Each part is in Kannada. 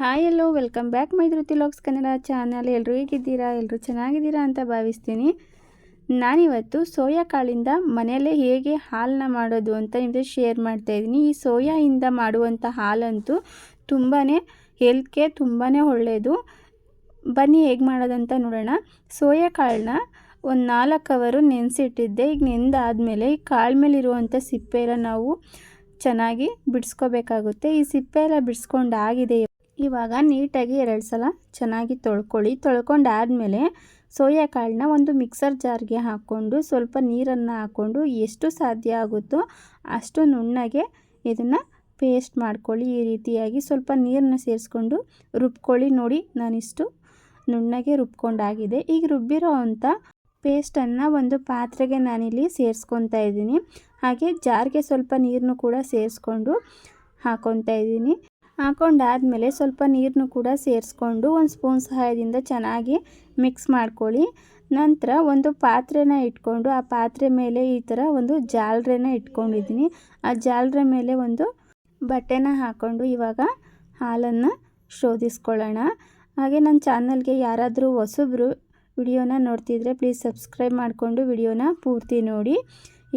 Hi hello welcome back my ತಿಲೋಕ್ಸ್ ಲಾಕ್ಸ್ ಕನ್ನಡ ಚಾನಲ್ ಎಲ್ಲರೂ ಹೇಗಿದ್ದೀರಾ? ಎಲ್ಲರೂ ಚೆನ್ನಾಗಿದ್ದೀರಾ ಅಂತ ಭಾವಿಸ್ತೀನಿ. ನಾನಿವತ್ತು ಸೋಯಾ ಕಾಳಿಂದ ಮನೆಯಲ್ಲೇ ಹೇಗೆ ಹಾಲನ್ನ ಮಾಡೋದು ಅಂತ ನಿಮಗೆ ಶೇರ್ ಮಾಡ್ತಾ ಇದ್ದೀನಿ. ಈ ಸೋಯಾಯಿಂದ ಮಾಡುವಂಥ ಹಾಲಂತೂ ತುಂಬಾ ಹೆಲ್ತ್ಗೆ ತುಂಬಾ ಒಳ್ಳೆಯದು ಬನ್ನಿ, ಹೇಗೆ ಮಾಡೋದಂತ ನೋಡೋಣ. ಸೋಯಾ ಕಾಳನ್ನ ಒಂದು ನಾಲ್ಕು ಅವರು ನೆನೆಸಿಟ್ಟಿದ್ದೆ. ಈಗ ನೆಂದಾದಮೇಲೆ ಈ ಕಾಳು ಮೇಲಿರುವಂಥ ಸಿಪ್ಪೆ ಎಲ್ಲ ನಾವು ಚೆನ್ನಾಗಿ ಬಿಡಿಸ್ಕೋಬೇಕಾಗುತ್ತೆ. ಈ ಸಿಪ್ಪೆ ಎಲ್ಲ ಬಿಡಿಸ್ಕೊಂಡಾಗಿದೆ ಇವಾಗ ನೀಟಾಗಿ ಎರಡು ಸಲ ಚೆನ್ನಾಗಿ ತೊಳ್ಕೊಳ್ಳಿ. ತೊಳ್ಕೊಂಡಾದಮೇಲೆ ಸೋಯಾ ಕಾಳನ್ನ ಒಂದು ಮಿಕ್ಸರ್ ಜಾರ್ಗೆ ಹಾಕ್ಕೊಂಡು ಸ್ವಲ್ಪ ನೀರನ್ನು ಹಾಕ್ಕೊಂಡು ಎಷ್ಟು ಸಾಧ್ಯ ಆಗುತ್ತೋ ಅಷ್ಟು ನುಣ್ಣಗೆ ಇದನ್ನು ಪೇಸ್ಟ್ ಮಾಡ್ಕೊಳ್ಳಿ. ಈ ರೀತಿಯಾಗಿ ಸ್ವಲ್ಪ ನೀರನ್ನ ಸೇರಿಸ್ಕೊಂಡು ರುಬ್ಕೊಳ್ಳಿ. ನೋಡಿ, ನಾನಿಷ್ಟು ನುಣ್ಣಗೆ ರುಬ್ಕೊಂಡಾಗಿದೆ. ಈಗ ರುಬ್ಬಿರೋ ಅಂಥ ಪೇಸ್ಟನ್ನು ಒಂದು ಪಾತ್ರೆಗೆ ನಾನಿಲ್ಲಿ ಸೇರಿಸ್ಕೊತಾ ಇದ್ದೀನಿ. ಹಾಗೆ ಜಾರ್ಗೆ ಸ್ವಲ್ಪ ನೀರನ್ನು ಕೂಡ ಸೇರಿಸ್ಕೊಂಡು ಹಾಕ್ಕೊತಾ ಇದ್ದೀನಿ. ಹಾಕೊಂಡಾದಮೇಲೆ ಸ್ವಲ್ಪ ನೀರನ್ನು ಕೂಡ ಸೇರಿಸ್ಕೊಂಡು ಒಂದು ಸ್ಪೂನ್ ಸಹಾಯದಿಂದ ಚೆನ್ನಾಗಿ ಮಿಕ್ಸ್ ಮಾಡ್ಕೊಳ್ಳಿ. ನಂತರ ಒಂದು ಪಾತ್ರೆನ ಇಟ್ಕೊಂಡು ಆ ಪಾತ್ರೆ ಮೇಲೆ ಈ ಥರ ಒಂದು ಜಾಲ್ರೇನ ಇಟ್ಕೊಂಡಿದ್ದೀನಿ. ಆ ಜಾಲ್ರೆ ಮೇಲೆ ಒಂದು ಬಟ್ಟೆನ ಹಾಕ್ಕೊಂಡು ಇವಾಗ ಹಾಲನ್ನು ಶೋಧಿಸ್ಕೊಳ್ಳೋಣ. ಹಾಗೆ ನನ್ನ ಚಾನಲ್ಗೆ ಯಾರಾದರೂ ಹೊಸಬ್ರು ವಿಡಿಯೋನ ನೋಡ್ತಿದ್ರೆ ಪ್ಲೀಸ್ ಸಬ್ಸ್ಕ್ರೈಬ್ ಮಾಡಿಕೊಂಡು ವಿಡಿಯೋನ ಪೂರ್ತಿ ನೋಡಿ.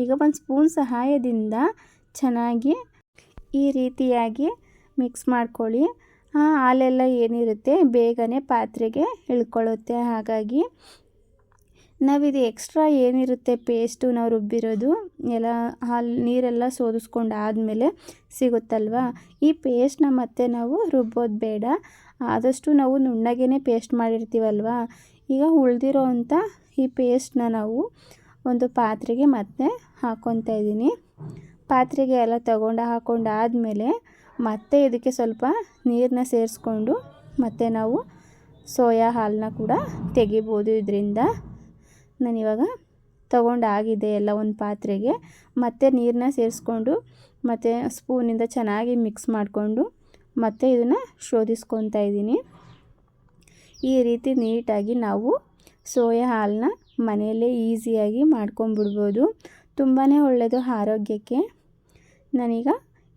ಈಗ ಒಂದು ಸ್ಪೂನ್ ಸಹಾಯದಿಂದ ಚೆನ್ನಾಗಿ ಈ ರೀತಿಯಾಗಿ ಮಿಕ್ಸ್ ಮಾಡ್ಕೊಳ್ಳಿ. ಹಾಲೆಲ್ಲ ಏನಿರುತ್ತೆ ಬೇಗನೆ ಪಾತ್ರೆಗೆ ಇಳ್ಕೊಳ್ಳುತ್ತೆ ಹಾಗಾಗಿ ನಾವಿದು ಎಕ್ಸ್ಟ್ರಾ ಏನಿರುತ್ತೆ ಪೇಸ್ಟು ನಾವು ರುಬ್ಬಿರೋದು, ಎಲ್ಲ ಹಾಲು, ನೀರೆಲ್ಲ ಸೋದಿಸ್ಕೊಂಡು ಆದಮೇಲೆ ಸಿಗುತ್ತಲ್ವ? ಈ ಪೇಸ್ಟ್ನ ಮತ್ತೆ ನಾವು ರುಬ್ಬೋದು ಬೇಡ. ಆದಷ್ಟು ನಾವು ನುಣ್ಣಗೇ ಪೇಸ್ಟ್ ಮಾಡಿರ್ತೀವಲ್ವ? ಈಗ ಉಳಿದಿರೋ ಅಂಥ ಈ ಪೇಸ್ಟ್ನ ನಾವು ಒಂದು ಪಾತ್ರೆಗೆ ಮತ್ತೆ ಹಾಕ್ಕೊತಾ ಇದ್ದೀನಿ. ಪಾತ್ರೆಗೆ ಎಲ್ಲ ತಗೊಂಡು ಹಾಕ್ಕೊಂಡು ಆದಮೇಲೆ ಮತ್ತೆ ಇದಕ್ಕೆ ಸ್ವಲ್ಪ ನೀರನ್ನ ಸೇರಿಸ್ಕೊಂಡು ಮತ್ತು ನಾವು ಸೋಯಾ ಹಾಲನ್ನ ಕೂಡ ತೆಗಿಬೋದು ಇದರಿಂದ. ನಾನಿವಾಗ ತೊಗೊಂಡಾಗಿದೆ ಎಲ್ಲ ಒಂದು ಪಾತ್ರೆಗೆ. ಮತ್ತೆ ನೀರನ್ನ ಸೇರಿಸ್ಕೊಂಡು ಮತ್ತು ಸ್ಪೂನಿಂದ ಚೆನ್ನಾಗಿ ಮಿಕ್ಸ್ ಮಾಡಿಕೊಂಡು ಮತ್ತೆ ಇದನ್ನು ಶೋಧಿಸ್ಕೊತಾ ಇದ್ದೀನಿ. ಈ ರೀತಿ ನೀಟಾಗಿ ನಾವು ಸೋಯಾ ಹಾಲನ್ನ ಮನೆಯಲ್ಲೇ ಈಸಿಯಾಗಿ ಮಾಡ್ಕೊಂಬಿಡ್ಬೋದು ತುಂಬಾ ಒಳ್ಳೆಯದು ಆರೋಗ್ಯಕ್ಕೆ. ನಾನೀಗ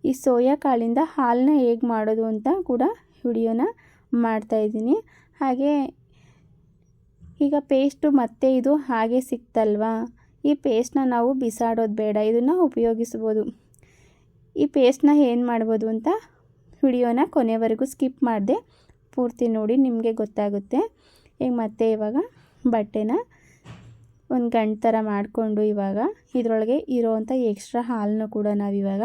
ಈ ಸೋಯಾ ಕಾಳಿಂದ ಹಾಲನ್ನ ಹೇಗೆ ಮಾಡೋದು ಅಂತ ಕೂಡ ವಿಡಿಯೋನ ಮಾಡ್ತಾಯಿದ್ದೀನಿ ಹಾಗೆ ಈಗ ಪೇಸ್ಟು ಮತ್ತೆ ಇದು ಹಾಗೆ ಸಿಕ್ತಲ್ವಾ? ಈ ಪೇಸ್ಟ್ನ ನಾವು ಬಿಸಾಡೋದು ಬೇಡ, ಇದನ್ನು ಉಪಯೋಗಿಸ್ಬೋದು. ಈ ಪೇಸ್ಟ್ನ ಏನು ಮಾಡ್ಬೋದು ಅಂತ ವಿಡಿಯೋನ ಕೊನೆವರೆಗೂ ಸ್ಕಿಪ್ ಮಾಡಿದೆ ಪೂರ್ತಿ ನೋಡಿ ನಿಮಗೆ ಗೊತ್ತಾಗುತ್ತೆ. ಈಗ ಮತ್ತೆ ಇವಾಗ ಬಟ್ಟೆನ ಒಂದು ಗಂಟು ಥರ ಮಾಡಿಕೊಂಡು ಇವಾಗ ಇದರೊಳಗೆ ಇರೋವಂಥ ಎಕ್ಸ್ಟ್ರಾ ಹಾಲನ್ನು ಕೂಡ ನಾವಿವಾಗ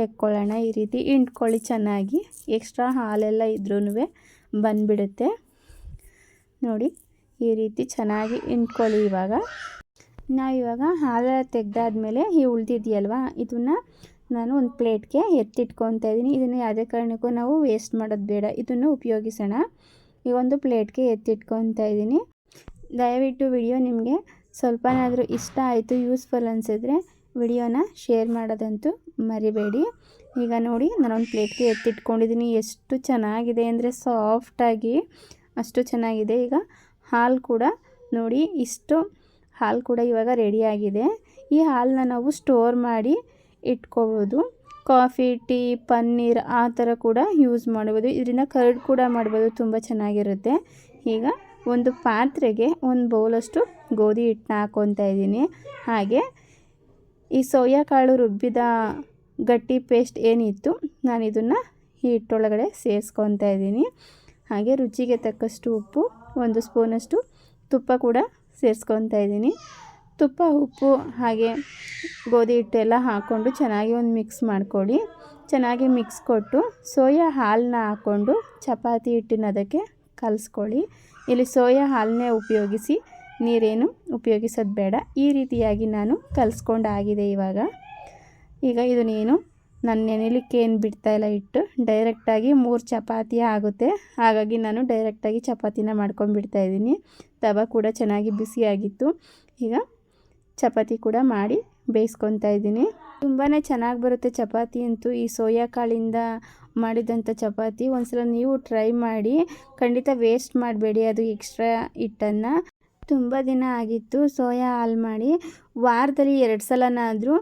ತೆಕ್ಕೊಳ್ಳೋಣ. ಈ ರೀತಿ ಇಂಟ್ಕೊಳ್ಳಿ ಚೆನ್ನಾಗಿ. ಎಕ್ಸ್ಟ್ರಾ ಹಾಲೆಲ್ಲ ಇದ್ರೂ ಬಂದುಬಿಡುತ್ತೆ. ನೋಡಿ, ಈ ರೀತಿ ಚೆನ್ನಾಗಿ ಇಂಟ್ಕೊಳ್ಳಿ ಇವಾಗ. ನಾವಿವಾಗ ಹಾಲೆಲ್ಲ ತೆಗೆದಾದ್ಮೇಲೆ ಈ ಉಳಿದಿದೆಯಲ್ವ, ಇದನ್ನು ನಾನು ಒಂದು ಪ್ಲೇಟ್ಗೆ ಎತ್ತಿಟ್ಕೊತಾ ಇದ್ದೀನಿ. ಇದನ್ನು ಯಾವುದೇ ಕಾರಣಕ್ಕೂ ನಾವು ವೇಸ್ಟ್ ಮಾಡೋದು ಬೇಡ. ಇದನ್ನು ಉಪಯೋಗಿಸೋಣ. ಈ ಒಂದು ಪ್ಲೇಟ್ಗೆ ಎತ್ತಿಟ್ಕೊತಾ ಇದ್ದೀನಿ. ದಯವಿಟ್ಟು ವಿಡಿಯೋ ನಿಮಗೆ ಸ್ವಲ್ಪನಾದರೂ ಇಷ್ಟ ಆಯಿತು, ಯೂಸ್ಫುಲ್ ಅನಿಸಿದ್ರೆ ವಿಡಿಯೋನ ಶೇರ್ ಮಾಡೋದಂತೂ ಮರಿಬೇಡಿ. ಈಗ ನೋಡಿ, ನಾನೊಂದು ಪ್ಲೇಟ್ಗೆ ಎತ್ತಿಟ್ಕೊಂಡಿದ್ದೀನಿ ಎಷ್ಟು ಚೆನ್ನಾಗಿದೆ ಅಂದರೆ ಸಾಫ್ಟಾಗಿ, ಅಷ್ಟು ಚೆನ್ನಾಗಿದೆ. ಈಗ ಹಾಲು ಕೂಡ ನೋಡಿ, ಇಷ್ಟು ಹಾಲು ಕೂಡ ಇವಾಗ ರೆಡಿಯಾಗಿದೆ ಈ ಹಾಲನ್ನ ನಾವು ಸ್ಟೋರ್ ಮಾಡಿ ಇಟ್ಕೋಬೋದು. ಕಾಫಿ, ಟೀ, ಪನ್ನೀರ್ ಆ ಥರ ಕೂಡ ಯೂಸ್ ಮಾಡ್ಬೋದು. ಇದರಿಂದ ಕರ್ಡ್ ಕೂಡ ಮಾಡ್ಬೋದು. ತುಂಬ ಚೆನ್ನಾಗಿರುತ್ತೆ. ಈಗ ಒಂದು ಪಾತ್ರೆಗೆ ಒಂದು ಬೌಲಷ್ಟು ಗೋಧಿ ಹಿಟ್ಟನ್ನ ಹಾಕ್ಕೊತಾ ಇದ್ದೀನಿ ಹಾಗೆ ಈ ಸೋಯಾ ಕಾಳು ರುಬ್ಬಿದ ಗಟ್ಟಿ ಪೇಸ್ಟ್ ಏನಿತ್ತು, ನಾನು ಇದನ್ನು ಹಿಟ್ಟೊಳಗಡೆ ಸೇರಿಸ್ಕೊತಾ ಇದ್ದೀನಿ. ಹಾಗೆ ರುಚಿಗೆ ತಕ್ಕಷ್ಟು ಉಪ್ಪು, ಒಂದು ಸ್ಪೂನಷ್ಟು ತುಪ್ಪ ಕೂಡ ಸೇರಿಸ್ಕೊತಾ ಇದ್ದೀನಿ. ತುಪ್ಪ, ಉಪ್ಪು, ಹಾಗೆ ಗೋಧಿ ಹಿಟ್ಟೆಲ್ಲ ಹಾಕ್ಕೊಂಡು ಚೆನ್ನಾಗಿ ಒಂದು ಮಿಕ್ಸ್ ಮಾಡ್ಕೊಳ್ಳಿ. ಚೆನ್ನಾಗಿ ಮಿಕ್ಸ್ ಕೊಟ್ಟು ಸೋಯಾ ಹಾಲನ್ನ ಹಾಕ್ಕೊಂಡು ಚಪಾತಿ ಹಿಟ್ಟಿನ ಅದಕ್ಕೆ ಕಲಿಸ್ಕೊಳ್ಳಿ. ಇಲ್ಲಿ ಸೋಯಾ ಹಾಲನ್ನೇ ಉಪಯೋಗಿಸಿ ನೀರೇನು ಉಪಯೋಗಿಸೋದು ಬೇಡ. ಈ ರೀತಿಯಾಗಿ ನಾನು ಕಲಿಸ್ಕೊಂಡಾಗಿದೆ ಇವಾಗ. ಈಗ ಇದನ್ನೇನು ನಾನು ನೆನೆಲಿಕ್ಕೆ ಏನು ಬಿಡ್ತಾಯಿಲ್ಲ ಇಟ್ಟು ಡೈರೆಕ್ಟಾಗಿ ಮೂರು ಚಪಾತಿ ಆಗುತ್ತೆ. ಹಾಗಾಗಿ ನಾನು ಡೈರೆಕ್ಟಾಗಿ ಚಪಾತಿನ ಮಾಡ್ಕೊಂಡ್ಬಿಡ್ತಾ ಇದ್ದೀನಿ. ತವ ಕೂಡ ಚೆನ್ನಾಗಿ ಬಿಸಿಯಾಗಿತ್ತು ಈಗ ಚಪಾತಿ ಕೂಡ ಮಾಡಿ ಬೇಯಿಸ್ಕೊತಾ ಇದ್ದೀನಿ. ತುಂಬಾ ಚೆನ್ನಾಗಿ ಬರುತ್ತೆ ಚಪಾತಿ ಅಂತೂ. ಈ ಸೋಯಾ ಕಾಳಿಂದ ಮಾಡಿದಂಥ ಚಪಾತಿ. ಒಂದ್ಸಲ ನೀವು ಟ್ರೈ ಮಾಡಿ ಖಂಡಿತ ವೇಸ್ಟ್ ಮಾಡಬೇಡಿ. ಅದು ಎಕ್ಸ್ಟ್ರಾ ಹಿಟ್ಟನ್ನು. ತುಂಬ ದಿನ ಆಗಿತ್ತು. ಸೋಯಾ ಹಾಲು ಮಾಡಿ ವಾರದಲ್ಲಿ ಎರಡು ಸಲನಾದರೂ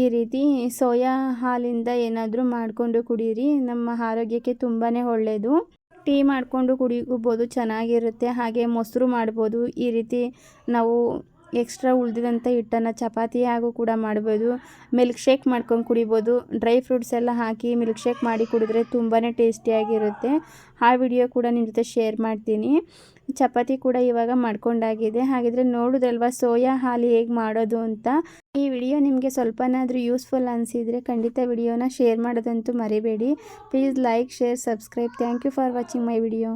ಈ ರೀತಿ ಸೋಯಾ ಹಾಲಿಂದ ಏನಾದರೂ ಮಾಡಿಕೊಂಡು ಕುಡೀರಿ. ನಮ್ಮ ಆರೋಗ್ಯಕ್ಕೆ ತುಂಬಾ ಒಳ್ಳೆಯದು ಟೀ ಮಾಡಿಕೊಂಡು ಕುಡಿಬೋದು, ಚೆನ್ನಾಗಿರುತ್ತೆ. ಹಾಗೆ ಮೊಸರು ಮಾಡ್ಬೋದು. ಈ ರೀತಿ ನಾವು ಎಕ್ಸ್ಟ್ರಾ ಉಳಿದಿದಂಥ ಹಿಟ್ಟನ್ನು ಚಪಾತಿ ಹಾಗೂ ಕೂಡ ಮಾಡ್ಬೋದು. ಮಿಲ್ಕ್ ಶೇಕ್ ಮಾಡ್ಕೊಂಡು ಕುಡಿಬೋದು. ಡ್ರೈ ಫ್ರೂಟ್ಸ್ ಎಲ್ಲ ಹಾಕಿ ಮಿಲ್ಕ್ ಶೇಕ್ ಮಾಡಿ ಕುಡಿದ್ರೆ ತುಂಬಾ ಟೇಸ್ಟಿಯಾಗಿರುತ್ತೆ. ಆ ವಿಡಿಯೋ ಕೂಡ ನಿಮ್ಮ ಜೊತೆ ಶೇರ್ ಮಾಡ್ತೀನಿ. ಚಪಾತಿ ಕೂಡ ಇವಾಗ ಮಾಡ್ಕೊಂಡಾಗಿದೆ. ಹಾಗಿದ್ರೆ ನೋಡೋದಲ್ವಾ ಸೋಯಾ ಹಾಲು ಹೇಗೆ ಮಾಡೋದು ಅಂತ? ಈ ವಿಡಿಯೋ ನಿಮಗೆ ಸ್ವಲ್ಪನಾದರೂ ಯೂಸ್ಫುಲ್ ಅನಿಸಿದರೆ ಖಂಡಿತ ವಿಡಿಯೋನ ಶೇರ್ ಮಾಡೋದಂತೂ ಮರಿಬೇಡಿ. Please like, share, subscribe. Thank you for watching my video.